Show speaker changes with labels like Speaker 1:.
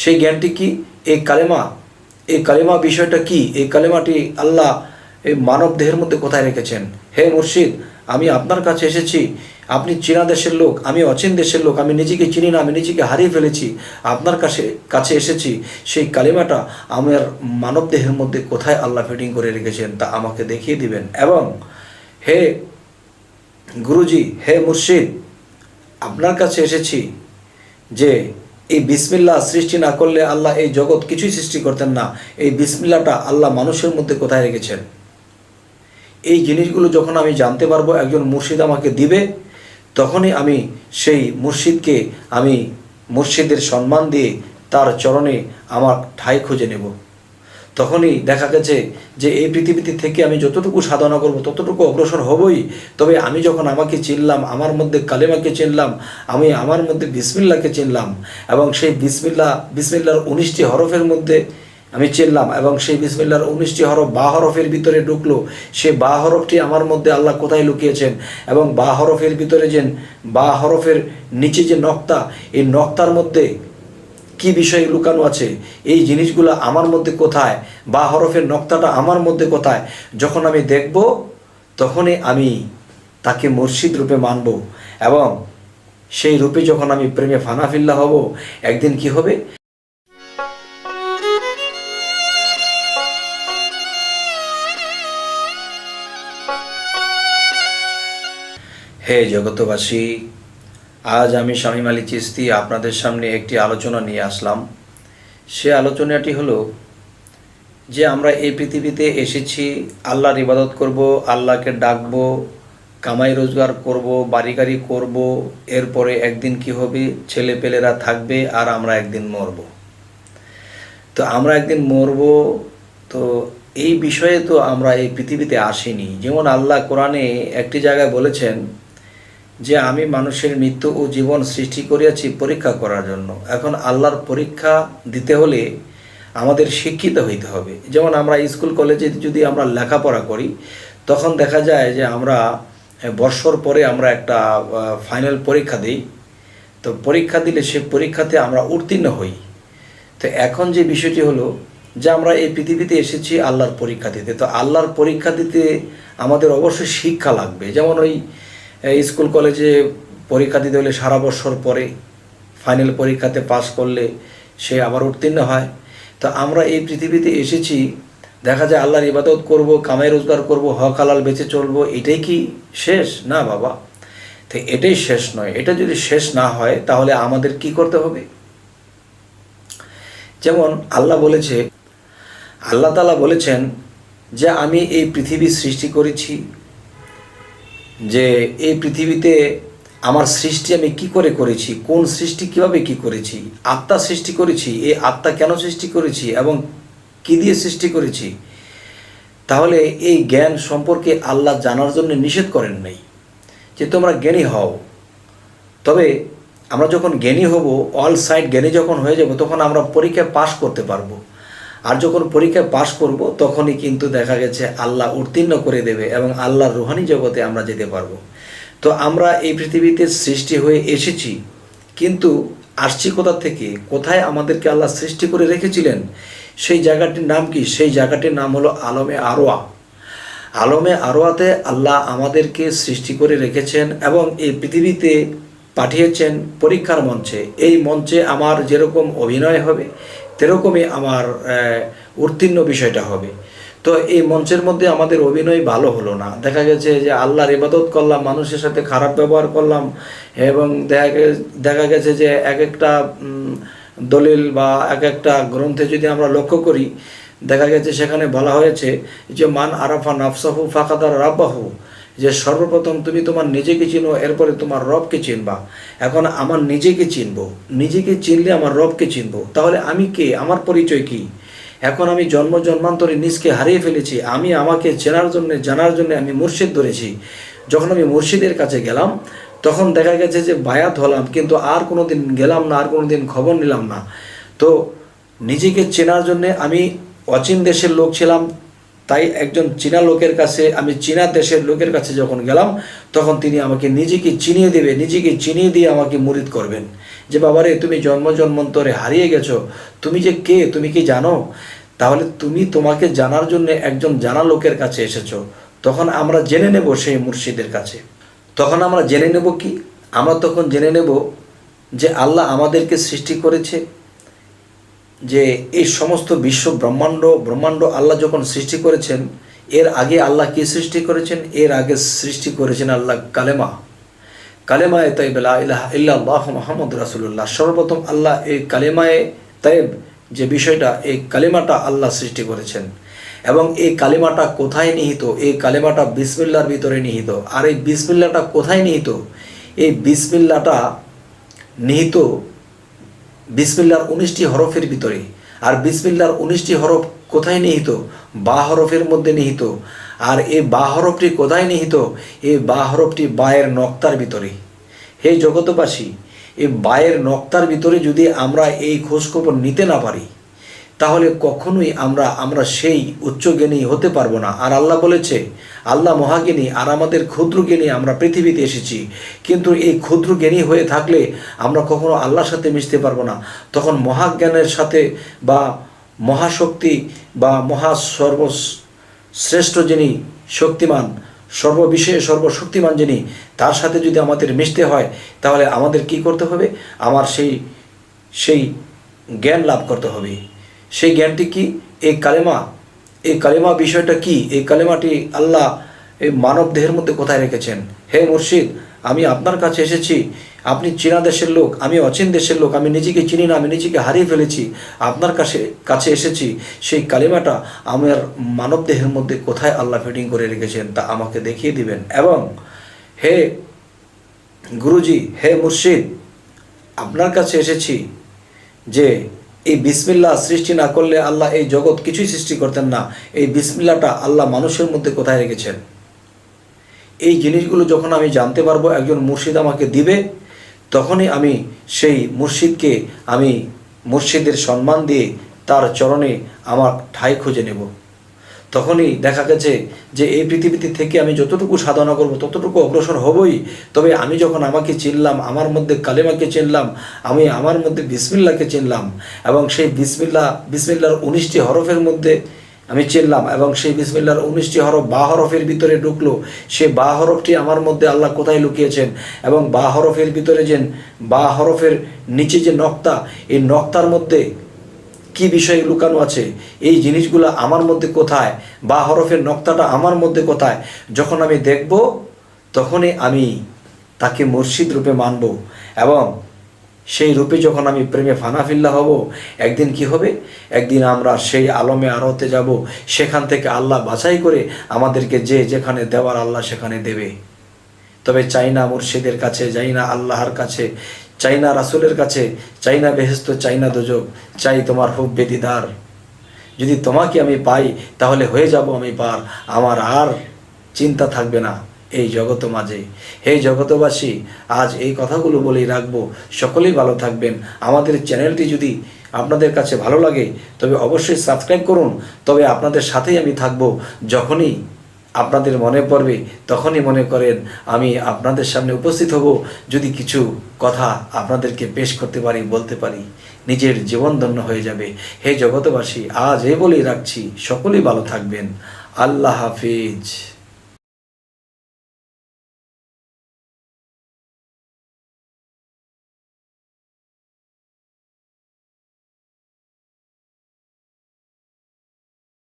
Speaker 1: সেই জ্ঞানটি কি? এই কালেমা এই কালেমা বিষয়টা কি? এই কালেমাটি আল্লাহ এই মানব দেহের মধ্যে কোথায় রেখেছেন? হে মুর্শিদ, আমি আপনার কাছে এসেছি। আপনি চীনা দেশের লোক, আমি অচিন দেশের লোক, আমি নিজেকে চিনি না, আমি নিজেকে হারিয়ে ফেলেছি। আপনার কাছে কাছে এসেছি। সেই কালিমাটা আমার মানব দেহের মধ্যে কোথায় আল্লাহ ফিটিং করে রেখেছেন তা আমাকে দেখিয়ে দিবেন। এবং হে গুরুজি, হে মুর্শিদ, আপনার কাছে এসেছি যে এই বিসমিল্লা সৃষ্টি না করলে আল্লাহ এই জগৎ কিছুই সৃষ্টি করতেন না। এই বিসমিল্লাটা আল্লাহ মানুষের মধ্যে কোথায় রেখেছেন? এই জিনিসগুলো যখন আমি জানতে পারব, একজন মুর্শিদ আমাকে দিবে, তখনই আমি সেই মুর্শিদকে, আমি মুর্শিদের সম্মান দিয়ে তার চরণে আমার ঠাই খুঁজে নেব। তখনই দেখা গেছে যে এই পৃথিবীতে থেকে আমি যতটুকু সাধনা করব, ততটুকু অগ্রসর হবই। তবে আমি যখন আমাকে চিনলাম, আমার মধ্যে কালেমাকে চিনলাম, আমি আমার মধ্যে বিসমিল্লাকে চিনলাম এবং সেই বিসমিল্লা, বিসমিল্লার উনিশটি হরফের মধ্যে আমি চিনলাম এবং সেই বিসমিল্লার উনিশটি হরফ বা হরফের ভিতরে ঢুকলো, সে বা হরফটি আমার মধ্যে আল্লাহ কোথায় লুকিয়েছেন এবং বা হরফের ভিতরে যে বা হরফের নিচে যে নক্তা, এই নক্তার মধ্যে কি বিষয়ে লুকানো আছে? এই জিনিসগুলো আমার মধ্যে কোথায়? বা হরফের নক্তাটা আমার মধ্যে কোথায়? যখন আমি দেখব, তখনই আমি তাকে মুর্শিদ রূপে মানব এবং সেই রূপে যখন আমি প্রেমে ফানাফিল্লা হব, একদিন কি হবে? হে জগতবাসী আজ আমি স্বামী মালি চিস্তি আপনাদের সামনে একটি আলোচনা নিয়ে আসলাম। সে আলোচনাটি হলো যে আমরা এই পৃথিবীতে এসেছি, আল্লাহর ইবাদত করব, আল্লাহকে ডাকবো, কামাই রোজগার করব বাড়ি গাড়ি করব, এরপরে একদিন কি হবে ছেলে পেলেরা থাকবে আর আমরা একদিন মরব। তো আমরা একদিন মরব, তো এই বিষয়ে তো আমরা এই পৃথিবীতে আসিনি। যেমন আল্লাহ কোরআনে একটি জায়গায় বলেছেন যে আমি মানুষের মৃত্যু ও জীবন সৃষ্টি করিয়াছি পরীক্ষা করার জন্য। এখন আল্লাহর পরীক্ষা দিতে হলে আমাদের শিক্ষিত হইতে হবে। যেমন আমরা স্কুল, কলেজে যদি আমরা লেখাপড়া করি, তখন দেখা যায় যে আমরা বর্ষর পরে আমরা একটা ফাইনাল পরীক্ষা দিই। তো পরীক্ষা দিলে সে পরীক্ষাতে আমরা উত্তীর্ণ হই। তো এখন যে বিষয়টি হলো যে আমরা এই পৃথিবীতে এসেছি আল্লাহর পরীক্ষা দিতে। তো আল্লাহর পরীক্ষা দিতে আমাদের অবশ্যই শিক্ষা লাগবে। যেমন ওই স্কুল কলেজে পরীক্ষা দিতে হলে সারা বছর পরে ফাইনাল পরীক্ষাতে পাস করলে সে আবার উত্তীর্ণ হয়। তো আমরা এই পৃথিবীতে এসেছি, দেখা যায় আল্লাহর ইবাদত করব কামাই রোজগার করব, হক হালাল বেঁচে চলবো, এটাই কি শেষ? না বাবা। তো এটাই শেষ নয়। এটা যদি শেষ না হয়, তাহলে আমাদের কি করতে হবে? যেমন আল্লাহ বলেছে, আল্লাহ তালা বলেছেন যে, আমি এই পৃথিবী সৃষ্টি করেছি যে এই পৃথিবীতে আমার সৃষ্টি আমি কি করে করেছি, কোন সৃষ্টি কীভাবে কি করেছি, আত্মা সৃষ্টি করেছি, এই আত্মা কেন সৃষ্টি করেছি এবং কি দিয়ে সৃষ্টি করেছি, তাহলে এই জ্ঞান সম্পর্কে আল্লাহ জানার জন্য নিষেধ করেন নাই যে তোমরা জ্ঞানী হও। তবে আমরা যখন জ্ঞানী হব অল সাইড জ্ঞানী যখন হয়ে যাব, তখন আমরা পরীক্ষায় পাশ করতে পারব। আর যখন পরীক্ষায় পাশ করব, তখনই কিন্তু দেখা গেছে আল্লাহ উত্তীর্ণ করে দেবে এবং আল্লাহর রুহানি জগতে আমরা যেতে পারব। তো আমরা এই পৃথিবীতে সৃষ্টি হয়ে এসেছি, কিন্তু আসছি কোথা থেকে কোথায় আমাদেরকে আল্লাহ সৃষ্টি করে রেখেছিলেন? সেই জায়গাটির নাম কি? সেই জায়গাটির নাম হলো আলমে আরোয়া। আলমে আরোয়াতে আল্লাহ আমাদেরকে সৃষ্টি করে রেখেছেন এবং এই পৃথিবীতে পাঠিয়েছেন পরীক্ষার মঞ্চে। এই মঞ্চে আমার যেরকম অভিনয় হবে সেরকমই আমার উত্তীর্ণ বিষয়টা হবে। তো এই মঞ্চের মধ্যে আমাদের অভিনয় ভালো হলো না। দেখা গেছে যে আল্লাহর ইবাদত করলাম, মানুষের সাথে খারাপ ব্যবহার করলাম এবং দেখা দেখা গেছে যে এক একটা দলিল বা এক একটা গ্রন্থে যদি আমরা লক্ষ্য করি, দেখা গেছে সেখানে বলা হয়েছে যে, মান আরাফা নাফসাহু ফাকাদার রাব্বাহু। যে সর্বপ্রথম তুমি তোমার নিজেকে চিনো, এরপরে তোমার রবকে চিনবা। এখন আমার নিজেকে চিনব। নিজেকে চিনলে আমার রবকে চিনব। তাহলে আমি কে? আমার পরিচয় কি? এখন আমি জন্ম জন্মান্তরে নিজকে হারিয়ে ফেলেছি। আমি আমাকে চেনার জন্য, জানার জন্য আমি মুর্শিদ ধরেছি। যখন আমি মুর্শিদের কাছে গেলাম, তখন দেখা গেছে যে বায়াত হলাম, কিন্তু আর কোনো দিন গেলাম না, আর কোনো দিন খবর নিলাম না। তো নিজেকে চেনার জন্যে আমি অচিন দেশের লোক ছিলাম। তাই একজন চীনা লোকের কাছে, আমি চীনা দেশের লোকের কাছে যখন গেলাম, তখন তিনি আমাকে নিজেকে চিনিয়ে দেবে, নিজেকে চিনিয়ে দিয়ে আমাকে মুরিদ করবেন। যে বাবারে, তুমি জন্ম জন্মান্তরে হারিয়ে গেছো, তুমি যে কে, তুমি কি জানো? তাহলে তুমি তোমাকে জানার জন্য একজন জানা লোকের কাছে এসেছ। তখন আমরা জেনে নেব সেই মুর্শিদের কাছে। তখন আমরা জেনে নেব কি? আমরা তখন জেনে নেব যে আল্লাহ আমাদেরকে সৃষ্টি করেছে। যে এই সমস্ত বিশ্ব ব্রহ্মাণ্ড ব্রহ্মাণ্ড আল্লাহ যখন সৃষ্টি করেছেন, এর আগে আল্লাহ কি সৃষ্টি করেছেন? এর আগে সৃষ্টি করেছেন আল্লাহ কালেমা। কালেমায় তাইব ইলাহা ইল্লাল্লাহ মোহাম্মদ রাসুল্লাহ সর্বপ্রথম আল্লাহ এই কালেমায় তাইব যে বিষয়টা, এই কালেমাটা আল্লাহ সৃষ্টি করেছেন। এবং এই কালেমাটা কোথায় নিহিত? এই কালেমাটা বিসমিল্লার ভিতরে নিহিত। আর এই বিসমিল্লাটা কোথায় নিহিত? এই বিসমিল্লাটা নিহিত বিসমিল্লার উনিশটি হরফের ভিতরে। আর বিসমিল্লার উনিশটি হরফ কোথায় নিহিত? বা হরফের মধ্যে নিহিত। আর এই বা হরফটি কোথায় নিহিত? এই বা হরফটি বায়ের নক্তার ভিতরে। হে জগতবাসী এই বায়ের নক্তার ভিতরে যদি আমরা এই খোঁজখবর নিতে না পারি তাহলে কখনোই আমরা আমরা সেই উচ্চ জ্ঞানী হতে পারব না। আর আল্লাহ বলেছে, আল্লাহ মহাজ্ঞানী আর আমাদের ক্ষুদ্র জ্ঞানী আমরা পৃথিবীতে এসেছি। কিন্তু এই ক্ষুদ্র জ্ঞানী হয়ে থাকলে আমরা কখনো আল্লাহর সাথে মিশতে পারব না। তখন মহাজ্ঞানের সাথে বা মহাশক্তি বা মহা সর্ব শ্রেষ্ঠ যিনি শক্তিমান, সর্ববিষয়ে সর্বশক্তিমান যিনি, তার সাথে যদি আমাদের মিশতে হয়, তাহলে আমাদের কি করতে হবে? আমার সেই সেই জ্ঞান লাভ করতে হবে। সেই জ্ঞানটি কি? এই কালেমা এই কালেমা বিষয়টা কি? এই কালেমাটি আল্লাহ এই মানব দেহের মধ্যে কোথায় রেখেছেন? হে মুর্শিদ, আমি আপনার কাছে এসেছি। আপনি চীনা দেশের লোক, আমি অচিন দেশের লোক, আমি নিজেকে চিনি না, আমি নিজেকে হারিয়ে ফেলেছি। আপনার কাছে কাছে এসেছি। সেই কালিমাটা আমার মানব দেহের মধ্যে কোথায় আল্লাহ ফিটিং করে রেখেছেন তা আমাকে দেখিয়ে দিবেন। এবং হে গুরুজি, হে মুর্শিদ, আপনার কাছে এসেছি যে এই বিসমিল্লা সৃষ্টি না করলে আল্লাহ এই জগৎ কিছুই সৃষ্টি করতেন না। এই বিসমিল্লাটা আল্লাহ মানুষের মধ্যে কোথায় রেখেছেন? এই জিনিসগুলো যখন আমি জানতে পারব, একজন মুর্শিদ আমাকে দিবে, তখনই আমি সেই মুর্শিদকে, আমি মুর্শিদের সম্মান দিয়ে তার চরণে আমার ঠাই খুঁজে নেব। তখনই দেখা গেছে যে এই পৃথিবীতে থেকে আমি যতটুকু সাধনা করব, ততটুকু অগ্রসর হবই। তবে আমি যখন আমাকে চিনলাম, আমার মধ্যে কালেমাকে চিনলাম, আমি আমার মধ্যে বিসমিল্লাকে চিনলাম এবং সেই বিসমিল্লা, বিসমিল্লার উনিশটি হরফের মধ্যে আমি চিনলাম এবং সেই বিসমিল্লার উনিশটি হরফ বা হরফের ভিতরে ঢুকলো, সে বা হরফটি আমার মধ্যে আল্লাহ কোথায় লুকিয়েছেন এবং বা হরফের ভিতরে যে, বা হরফের নিচে যে নক্তা, এই নক্তার মধ্যে কি বিষয়ে লুকানো আছে? এই জিনিসগুলো আমার মধ্যে কোথায়? বা হরফের নক্তাটা আমার মধ্যে কোথায়? যখন আমি দেখব, তখনই আমি তাকে মুর্শিদ রূপে মানব এবং সেই রূপে যখন আমি প্রেমে ফানাফিল্লা হব, একদিন কি হবে? একদিন আমরা সেই আলমে আরতে যাব, সেখান থেকে আল্লাহ বাছাই করে আমাদেরকে যে যেখানে দেওয়ার আল্লাহ সেখানে দেবে। তবে চাই না মুর্শিদের কাছে যাই না আল্লাহর কাছে চাই না রাসুলের কাছে চাই না বেহেস্ত চাই না চাই তোমার হুব বেদিদার। যদি তোমাকে আমি পাই, তাহলে হয়ে যাব আমি পার। আমার আর চিন্তা থাকবে না এই জগত মাঝে। হে জগতবাসী আজ এই কথাগুলো বলেই রাখব। সকলেই ভালো থাকবেন। আমাদের চ্যানেলটি যদি আপনাদের কাছে ভালো লাগে, তবে অবশ্যই সাবস্ক্রাইব করুন। তবে আপনাদের সাথেই আমি থাকব। যখনই আপনাদের মনে পড়বে, তখনই মনে করেন, আমি আপনাদের সামনে উপস্থিত হব, যদি কিছু কথা আপনাদেরকে পেশ করতে পারি, বলতে পারি, নিজের জীবন ধন্য হয়ে যাবে। হে জগতবাসী আজ এ বলেই রাখছি, সকলেই ভালো থাকবেন। আল্লাহ হাফিজ।